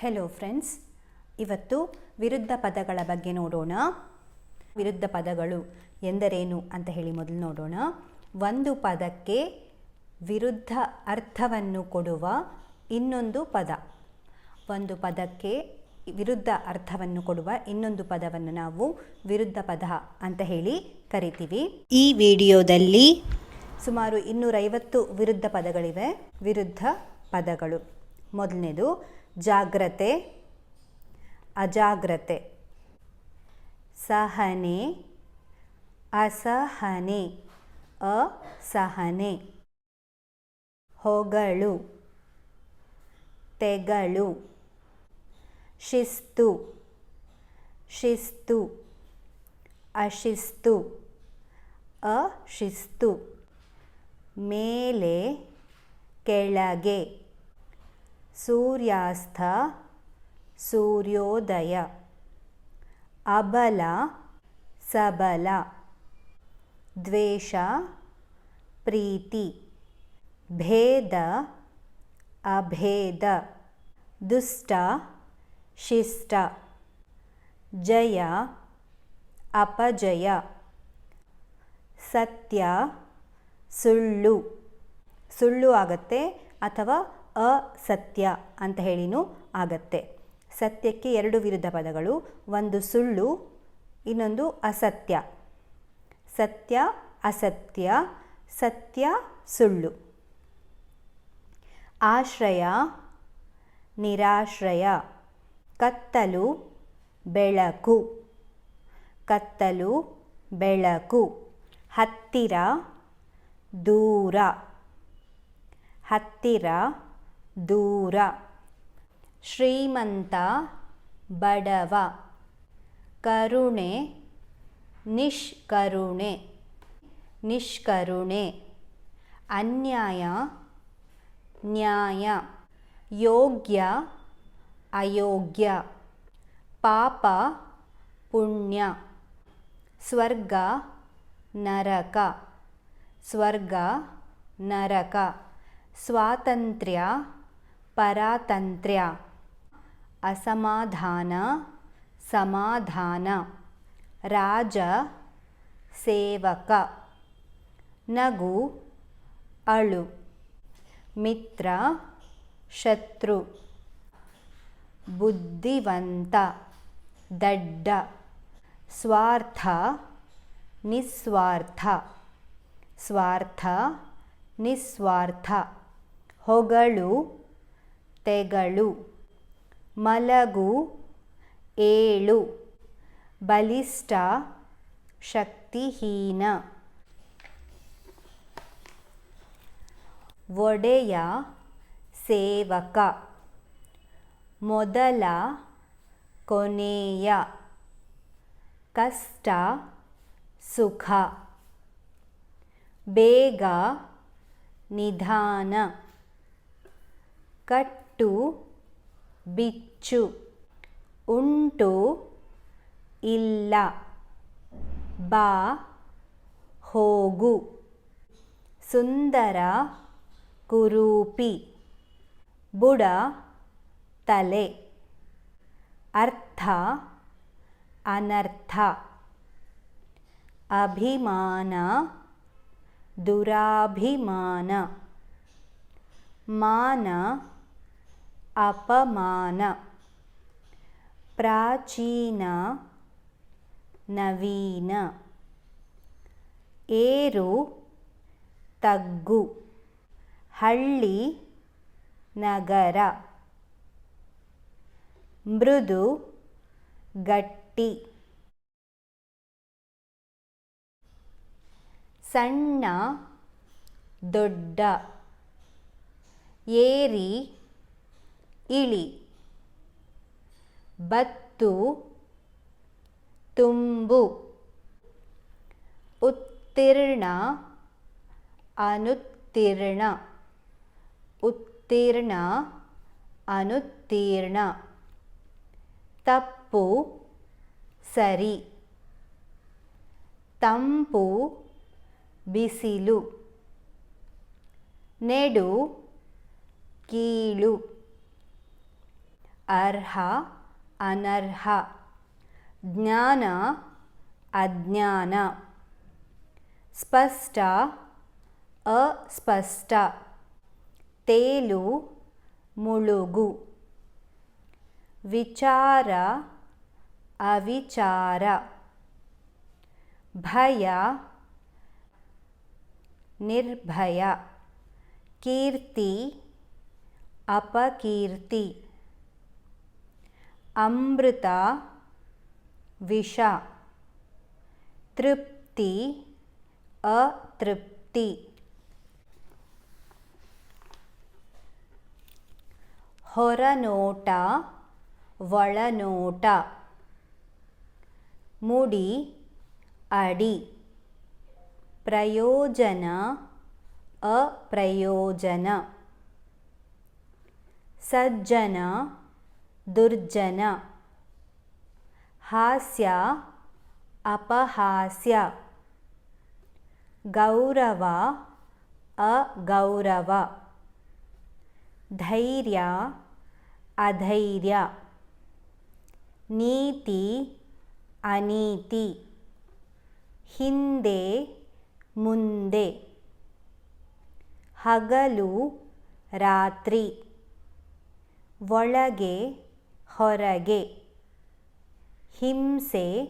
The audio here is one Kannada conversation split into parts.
ಹೆಲೋ ಫ್ರೆಂಡ್ಸ್ ಇವತ್ತು ವಿರುದ್ಧ ಪದಗಳ ಬಗ್ಗೆ ನೋಡೋಣ. ವಿರುದ್ಧ ಪದಗಳು ಎಂದರೇನು ಅಂತ ಹೇಳಿ ಮೊದಲು ನೋಡೋಣ. ಒಂದು ಪದಕ್ಕೆ ವಿರುದ್ಧ ಅರ್ಥವನ್ನು ಕೊಡುವ ಇನ್ನೊಂದು ಪದ. ಒಂದು ಪದಕ್ಕೆ ವಿರುದ್ಧ ಅರ್ಥವನ್ನು ಕೊಡುವ ಇನ್ನೊಂದು ಪದವನ್ನು ನಾವು ವಿರುದ್ಧ ಪದ ಅಂತ ಹೇಳಿ ಕರಿತೀವಿ. ಈ ವಿಡಿಯೋದಲ್ಲಿ ಸುಮಾರು ಇನ್ನೂರೈವತ್ತು ವಿರುದ್ಧ ಪದಗಳಿವೆ. ವಿರುದ್ಧ ಪದಗಳು. ಮೊದಲನೇದು ಜಾಗ್ರತೆ ಅಜಾಗ್ರತೆ. ಸಹನೆ ಅಸಹನೆ ಅಸಹನೆ. ಹೊಗಳು ತೆಗಳು. ಶಿಸ್ತು ಶಿಸ್ತು. ಅಶಿಸ್ತು ಅಶಿಸ್ತು. ಮೇಲೆ ಕೆಳಗೆ. ಸೂರ್ಯಾಸ್ತ, ಸೂರ್ಯೋದಯ, ಅಬಲ, ಸಬಲ, ದ್ವೇಷ, ಪ್ರೀತಿ, ಭೇದ, ಅಭೇದ, ದುಷ್ಟ, ಶಿಷ್ಟ, ಜಯ, ಅಪಜಯ, ಸತ್ಯ, ಸುಳ್ಳು. ಸುಳ್ಳು ಆಗತ್ತೆ ಅಥವಾ ಅಸತ್ಯ ಅಂತ ಹೇಳಿನೂ ಆಗತ್ತೆ. ಸತ್ಯಕ್ಕೆ ಎರಡು ವಿರುದ್ಧ ಪದಗಳು, ಒಂದು ಸುಳ್ಳು, ಇನ್ನೊಂದು ಅಸತ್ಯ. ಸತ್ಯ ಅಸತ್ಯ, ಸತ್ಯ, ಸುಳ್ಳು. ಆಶ್ರಯ, ನಿರಾಶ್ರಯ. ಕತ್ತಲು, ಬೆಳಕು. ಕತ್ತಲು, ಬೆಳಕು. ಹತ್ತಿರ, ದೂರ. ಹತ್ತಿರ ದೂರ. ಶ್ರೀಮಂತ ಬಡವ. ಕರುಣೆ, ನಿಷ್ಕರುಣೆ ನಿಷ್ಕರುಣೆ. ಅನ್ಯಾಯ, ನ್ಯಾಯ. ಯೋಗ್ಯ, ಅಯೋಗ್ಯ. ಪಾಪ, ಪುಣ್ಯ. ಸ್ವರ್ಗ, ನರಕ. ಸ್ವರ್ಗ, ನರಕ. ಸ್ವಾತಂತ್ರ್ಯ ಪರಾತಂತ್ರ್ಯ. ಅಸಮಾಧಾನ, ಸಮಾಧಾನ. ರಾಜ, ಸೇವಕ. ನಗು, ಅಳು. ಮಿತ್ರ, ಶತ್ರು. ಬುದ್ಧಿವಂತ, ದಡ್ಡ. ಸ್ವಾರ್ಥ, ನಿಸ್ವಾರ್ಥ. ಸ್ವಾರ್ಥ, ನಿಸ್ವಾರ್ಥ. ಹೊಗಳು ತೆಗಳು ಮಲಗು. ಏಳು. ಬಲಿಷ್ಠ. ಶಕ್ತಿಹೀನ. ಒಡೆಯ. ಸೇವಕ. ಮೊದಲ. ಕೊನೆಯ. ಕಷ್ಟ. ಸುಖ. ಬೇಗ. ನಿಧಾನ. ಕಟ್ಟು ಬಿಚ್ಚು ಉಂಟು ಇಲ್ಲ ಬಾ ಹೋಗು ಸುಂದರ ಕುರೂಪಿ ಬುಡ ತಲೆ ಅರ್ಥ ಅನರ್ಥ ಅಭಿಮಾನ ದುರಾಭಿಮಾನ ಮಾನ ಅಪಮಾನ. ಪ್ರಾಚೀನ ನವೀನ. ಏರು ತಗ್ಗು. ಹಳ್ಳಿ ನಗರ. ಮೃದು ಗಟ್ಟಿ. ಸಣ್ಣ ದೊಡ್ಡ. ಏರಿ ಇಳಿ. ಬತ್ತು ತುಂಬು. ಉತ್ತೀರ್ಣ ಅನುತ್ತೀರ್ಣ. ಉತ್ತೀರ್ಣ ಅನುತ್ತೀರ್ಣ. ತಪ್ಪು ಸರಿ. ತಂಪು ಬಿಸಿಲು. ನೆಡು ಕೀಳು. ಅರ್ಹ ಅನರ್ಹ. ಜ್ಞಾನ ಅಜ್ಞಾನ. ಸ್ಪಷ್ಟ ಅಸ್ಪಷ್ಟ. ತೇಲು ಮುಳುಗು. ವಿಚಾರ ಅವಿಚಾರ. ಭಯ ನಿರ್ಭಯ. ಕೀರ್ತಿ ಅಪಕೀರ್ತಿ. ಅಮೃತ ವಿಷ ತೃಪ್ತಿ ಅತೃಪ್ತಿ ಹೊರನೋಟ ಒಳನೋಟ ಮುಡಿ ಅಡಿ ಪ್ರಯೋಜನ ಅಪ್ರಯೋಜನ ಸಜ್ಜನ ದುರ್ಜನ. ಹಾಸ್ಯ ಅಪಹಾಸ್ಯ. ಗೌರವ ಅಗೌರವ. ಧೈರ್ಯ ಅಧೈರ್ಯ. ನೀತಿ ಅನೀತಿ. ಹಿಂದೆ ಮುಂದೆ. ಹಗಲು ರಾತ್ರಿ. ಒಳಗೆ ಹೊರಗೆ. ಹಿಂಸೆ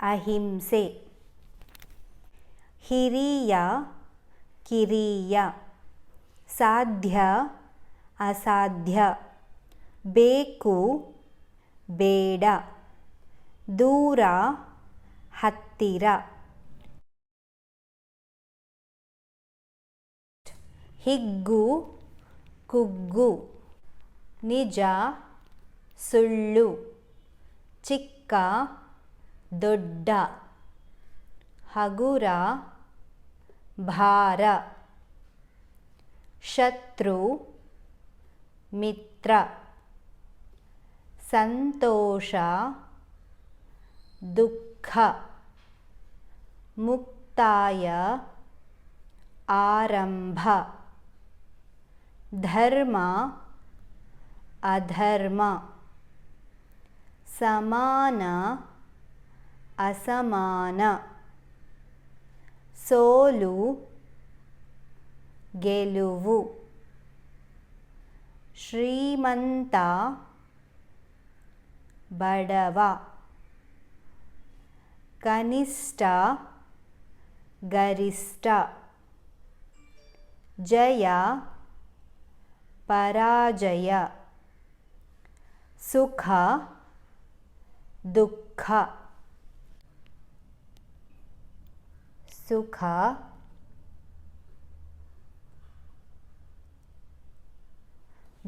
ಅಹಿಂಸೆ. ಹಿರಿಯ ಕಿರಿಯ. ಸಾಧ್ಯ ಅಸಾಧ್ಯ. ಬೇಕು ಬೇಡ. ದೂರ ಹತ್ತಿರ. ಹಿಗ್ಗು ಕುಗ್ಗು. ನಿಜ ಸುಳ್ಳು ಚಿಕ್ಕ ದೊಡ್ಡ ಹಗುರ ಭಾರ ಶತ್ರು ಮಿತ್ರ ಸಂತೋಷ ದುಃಖ ಮುಕ್ತಾಯ ಆರಂಭ ಧರ್ಮ ಅಧರ್ಮ. ಸಮಾನ ಅಸಮಾನ. ಸೋಲು ಗೆಲುವು. ಶ್ರೀಮಂತ ಬಡವ. ಕನಿಷ್ಠ ಗರಿಷ್ಠ. ಜಯ ಪರಾಜಯ. ಸುಖ ದುಃಖ. ಸುಖ.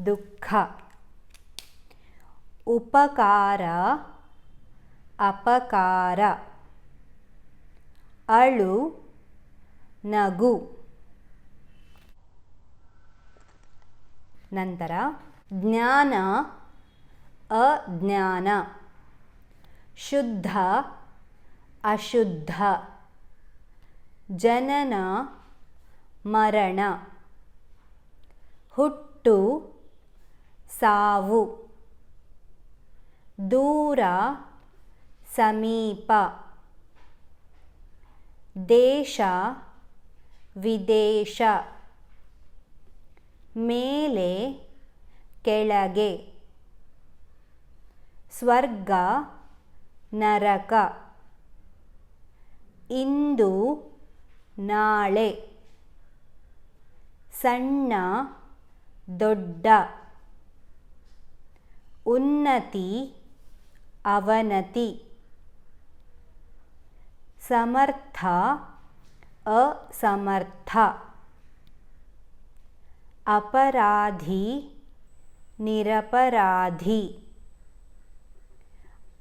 ದುಃಖ. ಉಪಕಾರ. ಅಪಕಾರ. ಅಳು. ನಗು. ನಂತರ ಜ್ಞಾನ. ಅಜ್ಞಾನ. ಶುದ್ಧ ಅಶುದ್ಧ. ಜನನ ಮರಣ. ಹುಟ್ಟು ಸಾವು. ದೂರ ಸಮೀಪ. ದೇಶ ವಿದೇಶ. ಮೇಲೆ ಕೆಳಗೆ. ಸ್ವರ್ಗ ನರಕ ಇಂದು ನಾಳೆ ಸಣ್ಣ ದೊಡ್ಡ ಉನ್ನತಿ ಅವನತಿ ಸಮರ್ಥ ಅಸಮರ್ಥ ಅಪರಾಧಿ ನಿರಪರಾಧಿ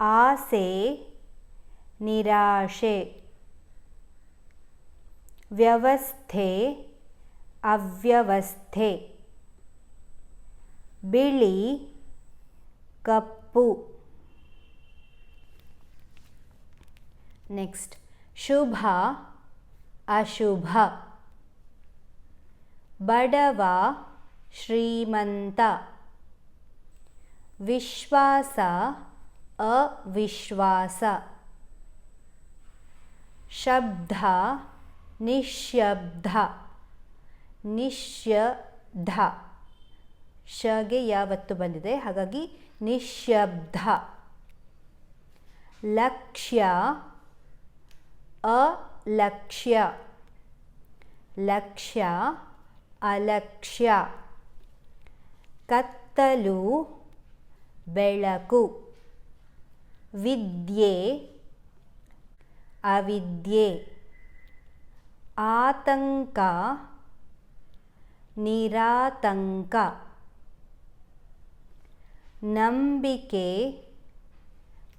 ಆಸೆ ನಿರಾಶೆ ವ್ಯವಸ್ಥೆ ಅವ್ಯವಸ್ಥೆ ಬಿಳಿ ಕಪ್ಪು ನೆಕ್ಸ್ಟ್ ಶುಭ ಅಶುಭ ಬಡವ ಶ್ರೀಮಂತ ವಿಶ್ವಾಸ ಅವಿಶ್ವಾಸ. ಶಬ್ದ ನಿಶ್ಯಬ್ದ ನಿಶ್ಯಬ್ಧ ಶಗೆ ಯಾವತ್ತು ಬಂದಿದೆ? ಹಾಗಾಗಿ ನಿಶ್ಯಬ್ದ ಲಕ್ಷ್ಯ, ಅಲಕ್ಷ್ಯ. ಲಕ್ಷ್ಯ, ಅಲಕ್ಷ್ಯ. ಕತ್ತಲು, ಬೆಳಕು. ವಿದ್ಯೆ, ಅವಿದ್ಯೆ, ಆತಂಕ, ನಿರಾತಂಕ, ನಂಬಿಕೆ,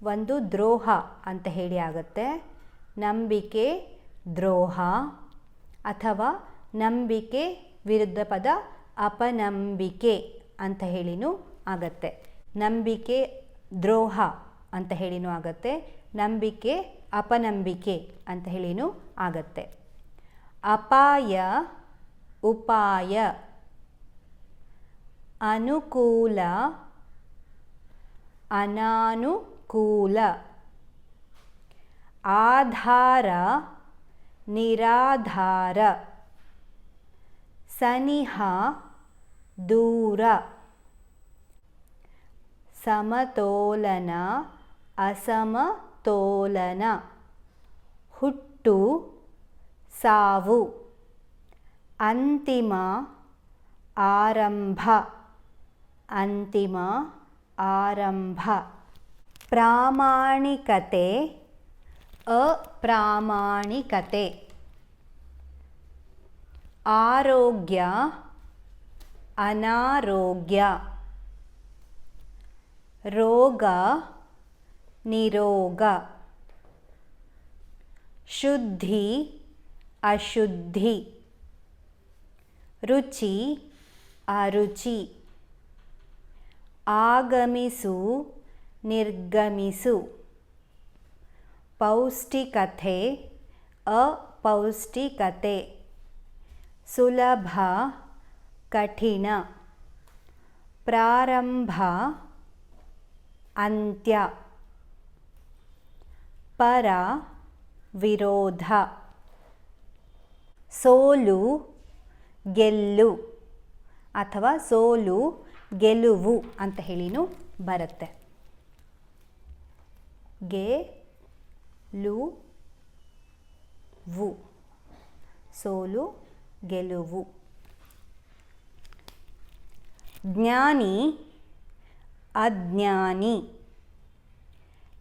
ಒಂದು ದ್ರೋಹ ಅಂತ ಹೇಳಿ ಆಗುತ್ತೆ. ನಂಬಿಕೆ ದ್ರೋಹ ಅಥವಾ ನಂಬಿಕೆ ವಿರುದ್ಧ ಪದ ಅಪನಂಬಿಕೆ ಅಂತ ಹೇಳಿನೂ ಆಗತ್ತೆ. ನಂಬಿಕೆ ದ್ರೋಹ. ಅಂತ ಹೇಳಿನೂ ಆಗತ್ತೆ. ನಂಬಿಕೆ ಅಪನಂಬಿಕೆ ಅಂತ ಹೇಳಿನೂ ಆಗತ್ತೆ. ಅಪಾಯ ಉಪಾಯ ಅನುಕೂಲ ಅನಾನುಕೂಲ ಆಧಾರ ನಿರಾಧಾರ ಸನಿಹ ದೂರ ಸಮತೋಲನ ಅಸಮತೋಲನ. ಹುಟ್ಟು ಸಾವು. ಅಂತಿಮ ಆರಂಭ. ಅಂತಿಮ ಆರಂಭ. ಪ್ರಾಮಾಣಿಕತೆ ಅಪ್ರಾಮಾಣಿಕತೆ. ಆರೋಗ್ಯ ಅನಾರೋಗ್ಯ. ರೋಗ ನಿರೋಗ ಶುದ್ಧಿ ಅಶುದ್ಧಿ ರುಚಿ ಅರುಚಿ ಆಗಮಿಸು ನಿರ್ಗಮಿಸು ಪೌಷ್ಟಿಕತೆ ಅಪೌಷ್ಟಿಕತೆ ಸುಲಭ ಕಠಿಣ ಪ್ರಾರಂಭ ಅಂತ್ಯ ಪರ ವಿರೋಧ. ಸೋಲು, ಗೆಲ್ಲು ಅಥವಾ ಸೋಲು, ಗೆಲುವು ಅಂತ ಹೇಳಿನೂ ಬರುತ್ತೆ. ಗೆ ಲು ವು ಸೋಲು, ಗೆಲುವು. ಜ್ಞಾನಿ, ಅಜ್ಞಾನಿ.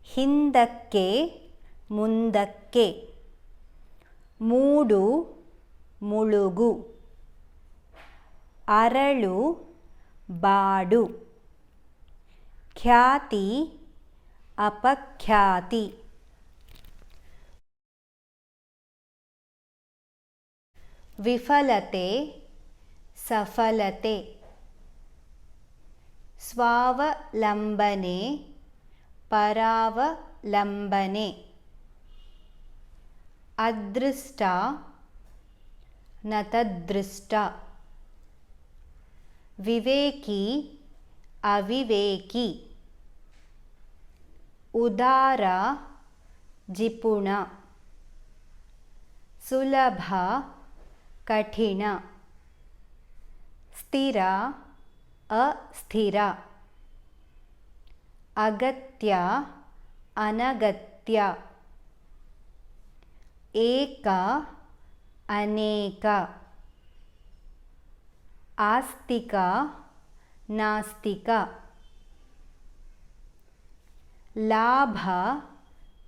ಹಿಂದಕ್ಕೆ ಮುಂದಕ್ಕೆ. ಮೂಡು ಮುಳುಗು. ಅರಳು ಬಾಡು. ಖ್ಯಾತಿ ಅಪಖ್ಯಾತಿ. ವಿಫಲತೆ ಸಫಲತೆ. ಸ್ವಾವಲಂಬನೆ ಪರಾವಲಂಬನೆ. ಅದೃಷ್ಟ ನತದೃಷ್ಟ ವಿವೇಕಿ ಅವಿವೇಕಿ ಉದಾರ ಜಿಪುಣ ಸುಲಭ ಕಠಿಣ ಸ್ಥಿರ ಅಸ್ಥಿರ ಅಗತ್ಯ ಅನಗತ್ಯ ಏಕ ಅನೇಕ. ಆಸ್ತಿಕ ನಾಸ್ತಿಕ. ಲಾಭ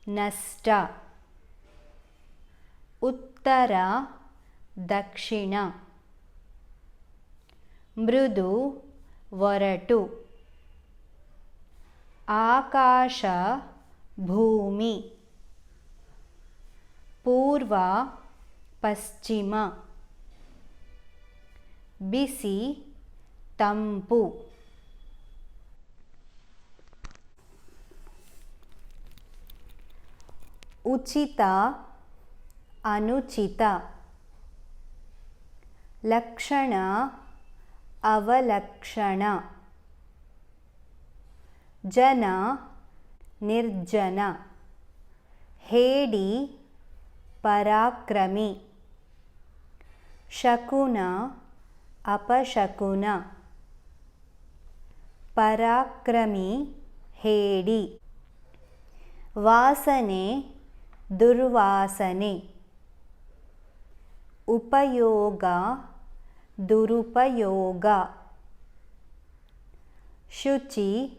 ನಷ್ಟ. ಉತ್ತರ ದಕ್ಷಿಣ. ಮೃದು ಒರಟು. ಆಕಾಶ ಭೂಮಿ. ಪೂರ್ವ ಪಶ್ಚಿಮ. ಬಿಸಿ ತಂಪು. ಉಚಿತ ಅನುಚಿತ. ಲಕ್ಷಣ ಅವಲಕ್ಷಣ. ಜನ ನಿರ್ಜನ. ಹೇಡಿ ಪರಾಕ್ರಮಿ. ಶಕುನ ಅಪಶಕುನ. ಪರಾಕ್ರಮಿ ಹೇಡಿ. ವಾಸನೆ ದುರ್ವಾಸನೆ. ಉಪಯೋಗ ದುರುಪಯೋಗ. ಶುಚಿ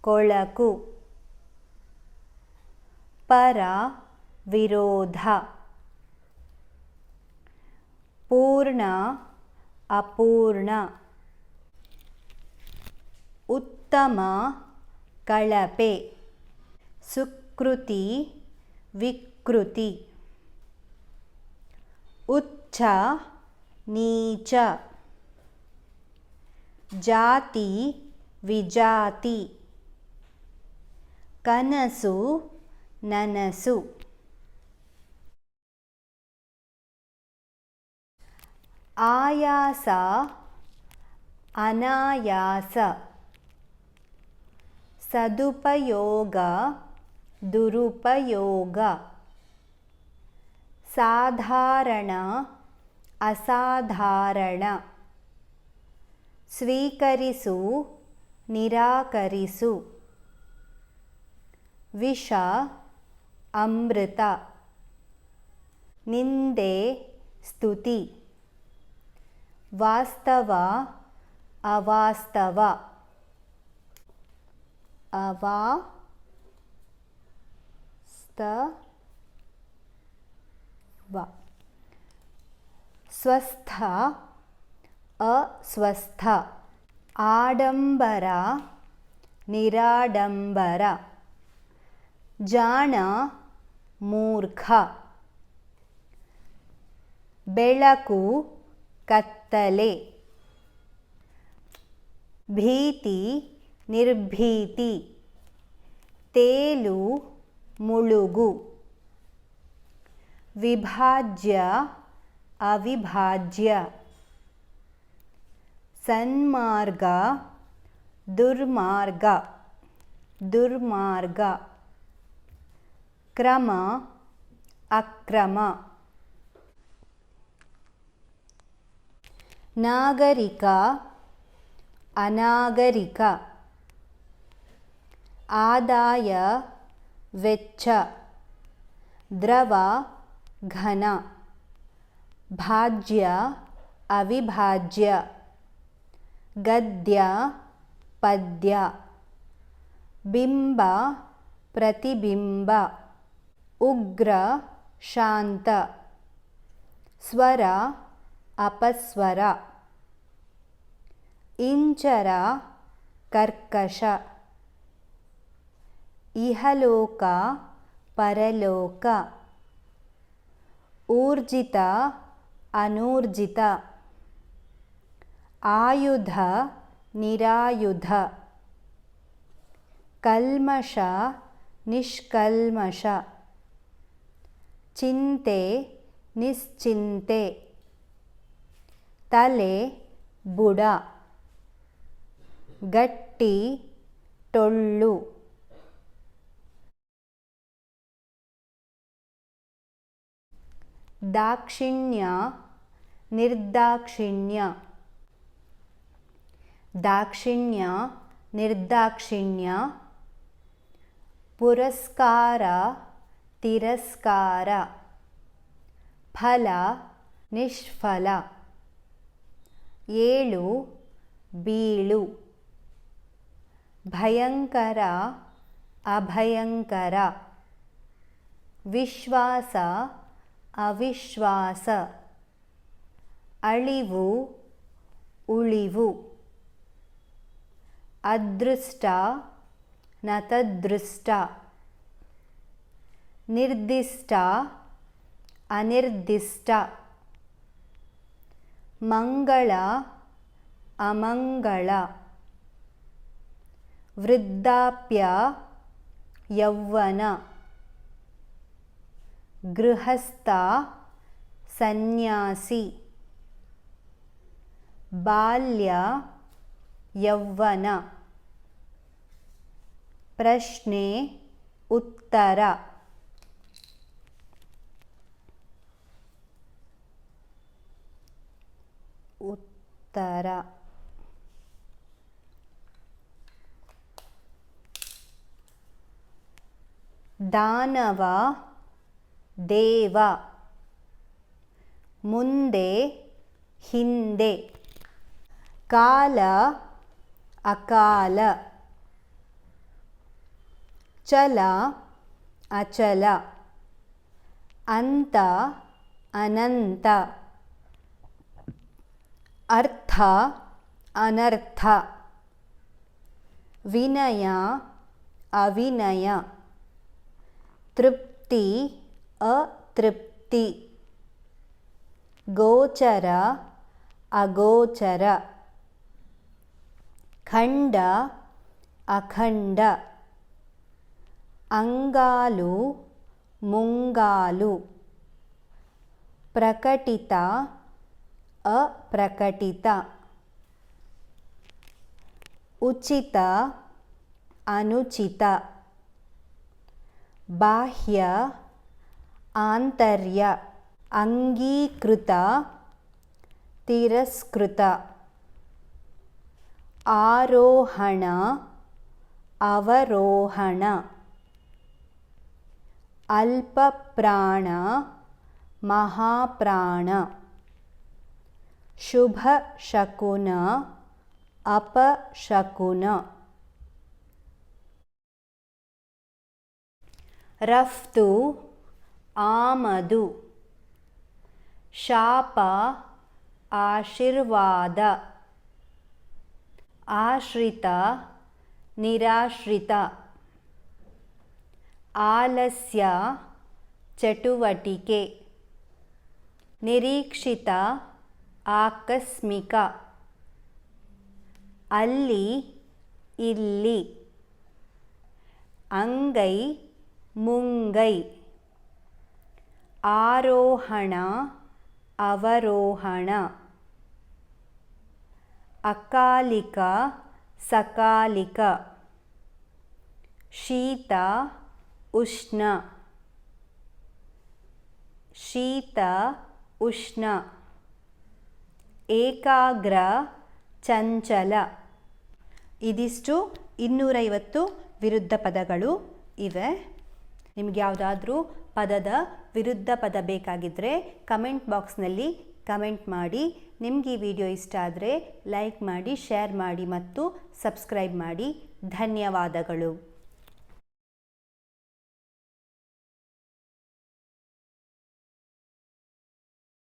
ಕೊಳಕು. ಪರ ವಿರೋಧ ಪೂರ್ಣ ಅಪೂರ್ಣ ಉತ್ತಮ ಕಳಪೆ ಸುಕೃತಿ ವಿಕೃತಿ ಉಚ್ಚ ನೀಚ ಜಾತಿ ವಿಜಾತಿ ಕನಸು ನನಸು ಆಯಾಸ ಅನಾಯಾಸ ಸದುಪಯೋಗ ದುರುಪಯೋಗ ಸಾಧಾರಣ ಅಸಾಧಾರಣ ಸ್ವೀಕರಿಸು ನಿರಾಕರಿಸು ವಿಷ ಅಮೃತ ನಿಂದೆ ಸ್ತುತಿ. ವಾಸ್ತವ ಅವಾಸ್ತವ. ಅವಾಸ್ತವ. ಸ್ವಸ್ಥ ಅಸ್ವಸ್ಥ. ಆಡಂಬರ ನಿರಾಡಂಬರ. ಜಾಣ ಮೂರ್ಖ. ಬೆಳಕು ಕತ್ತಲೆ ಭೀತಿ ನಿರ್ಭೀತಿ ತೇಲು ಮುಳುಗು ವಿಭಾಜ್ಯ ಅವಿಭಾಜ್ಯ ಸನ್ಮಾರ್ಗ ದುರ್ಮಾರ್ಗ ದುರ್ಮಾರ್ಗ ಕ್ರಮ ಅಕ್ರಮ ನಾಗರಿಕ, ಅನಾಗರಿಕ. ಆದಾಯ, ವೆಚ್ಚ. ದ್ರವ, ಘನ. ಭಾಜ್ಯ, ಅವಿಭಾಜ್ಯ. ಗದ್ಯ, ಪದ್ಯ. ಬಿಂಬ, ಪ್ರತಿಬಿಂಬ. ಉಗ್ರ, ಶಾಂತ. ಸ್ವರ ಅಪಸ್ವರ ಇಂಚರ ಕರ್ಕಶ ಇಹಲೋಕ ಪರಲೋಕ ಊರ್ಜಿತ ಅನೂರ್ಜಿತ ಆಯುಧ ನಿರಾಯುಧ ಕಲ್ಮಷ ನಿಷ್ಕಲ್ಮಷ ಚಿಂತೆ ನಿಶ್ಚಿಂತೆ ತಲೆ ಬುಡ ಗಟ್ಟಿ ಟೊಳ್ಳು. ದಾಕ್ಷಿಣ್ಯ ನಿರ್ದಾಕ್ಷಿಣ್ಯ. ದಾಕ್ಷಿಣ್ಯ ನಿರ್ದಾಕ್ಷಿಣ್ಯ. ಪುರಸ್ಕಾರ ತಿರಸ್ಕಾರ. ಫಲ ನಿಷ್ಫಲ. ಏಳು ಬೀಳು. ಭಯಂಕರ ಅಭಯಂಕರ. ವಿಶ್ವಾಸ ಅವಿಶ್ವಾಸ. ಅಳಿವು ಉಳಿವು. ಅದೃಷ್ಟ ನತದೃಷ್ಟ. ನಿರ್ದಿಷ್ಟ ಅನಿರ್ದಿಷ್ಟ. ಮಂಗಳ ಅಮಂಗಳ. ವೃದ್ಧಾಪ್ಯ ಯೌವನ ಗೃಹಸ್ಥ ಸನ್ಯಾಸಿ. ಬಾಲ್ಯ ಯೌವನ ಪ್ರಶ್ನೆ ಉತ್ತರ. ಉತ್ತರ ದಾನವ ದೇವ ಮುಂದೆ ಹಿಂದೆ ಕಾಲ ಅಕಾಲ ಚಲ ಅಚಲ ಅಂತ ಅನಂತ అర్థ అనర్థ వినయ అవినయ తృప్తి అతృప్తి గోచర అగోచర ఖండ అఖండ అంగాలు ముంగాలు ప్రకటిత ಅಪ್ರಕಟಿತ. ಉಚಿತ ಅನುಚಿತ. ಬಾಹ್ಯ ಆಂತರ್ಯ ಅಂಗೀಕೃತ ತಿರಸ್ಕೃತ. ಆರೋಹಣ ಅವರೋಹಣ. ಅಲ್ಪಪ್ರಾಣ ಮಹಾಪ್ರಾಣ. ಶುಭ ಶಕುನ ಅಪಶಕುನ ರಫ್ತು ಆಮದು. ಶಾಪ ಆಶೀರ್ವಾದ. ಆಶ್ರಿತ ನಿರಾಶ್ರಿತ. ಆಲಸ್ಯ ಚಟುವಟಿಕೆ. ನಿರೀಕ್ಷಿತ ಆಕಸ್ಮಿಕ. ಅಲ್ಲಿ ಇಲ್ಲಿ. ಅಂಗೈ ಮುಂಗೈ. ಆರೋಹಣ ಅವರೋಹಣ. ಅಕಾಲಿಕ ಸಕಾಲಿಕ. ಶೀತ ಉಷ್ಣ. ಶೀತ ಉಷ್ಣ. ಏಕಾಗ್ರ ಚಂಚಲ. ಇದಿಷ್ಟು ಇನ್ನೂರೈವತ್ತು ವಿರುದ್ಧ ಪದಗಳು ಇವೆ. ನಿಮ್ಗೆ ಯಾವುದಾದ್ರೂ ಪದದ ವಿರುದ್ಧ ಪದ ಬೇಕಾಗಿದ್ದರೆ ಕಮೆಂಟ್ ಬಾಕ್ಸ್ನಲ್ಲಿ ಕಮೆಂಟ್ ಮಾಡಿ. ನಿಮಗೆ ಈ ವಿಡಿಯೋ ಇಷ್ಟ ಆದರೆ ಲೈಕ್ ಮಾಡಿ, ಶೇರ್ ಮಾಡಿ ಮತ್ತು ಸಬ್ಸ್ಕ್ರೈಬ್ ಮಾಡಿ. ಧನ್ಯವಾದಗಳು.